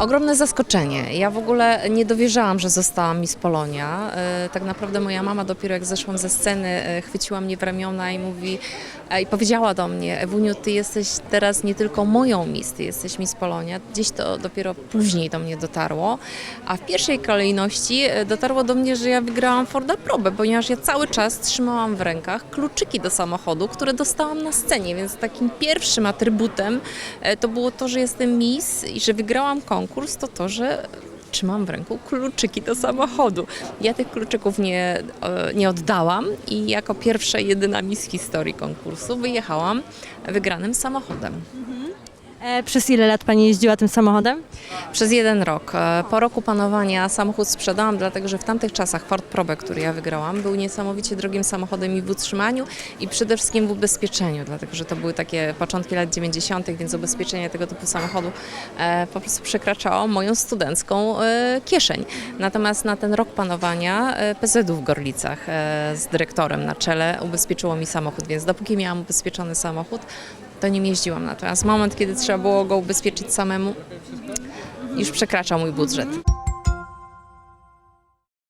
Ogromne zaskoczenie. Ja w ogóle nie dowierzałam, że zostałam Miss Polonia. E, Tak naprawdę moja mama dopiero jak zeszłam ze sceny, e, chwyciła mnie w ramiona i mówi e, i powiedziała do mnie, Ewuniu, ty jesteś teraz nie tylko moją Miss, ty jesteś Miss Polonia. Gdzieś to dopiero później do mnie dotarło. A w pierwszej kolejności dotarło do mnie, że ja wygrałam Forda Probę, ponieważ ja cały czas trzymałam w rękach kluczyki do samochodu, które dostałam na scenie, więc takim pierwszym atrybutem to było to, że jestem Miss i że wygrałam konkurs, to to, że trzymam w ręku kluczyki do samochodu. Ja tych kluczyków nie, e, nie oddałam i jako pierwsza jedyna Miss w historii konkursu wyjechałam wygranym samochodem. E, przez ile lat Pani jeździła tym samochodem? Przez jeden rok. E, Po roku panowania samochód sprzedałam, dlatego że w tamtych czasach Ford Probę, który ja wygrałam, był niesamowicie drogim samochodem i w utrzymaniu i przede wszystkim w ubezpieczeniu, dlatego że to były takie początki lat 90., więc ubezpieczenie tego typu samochodu e, po prostu przekraczało moją studencką kieszeń. Natomiast na ten rok panowania PZU w Gorlicach z dyrektorem na czele ubezpieczyło mi samochód, więc dopóki miałam ubezpieczony samochód, to nim jeździłam. Natomiast moment, kiedy trzeba było go ubezpieczyć samemu, już przekraczał mój budżet.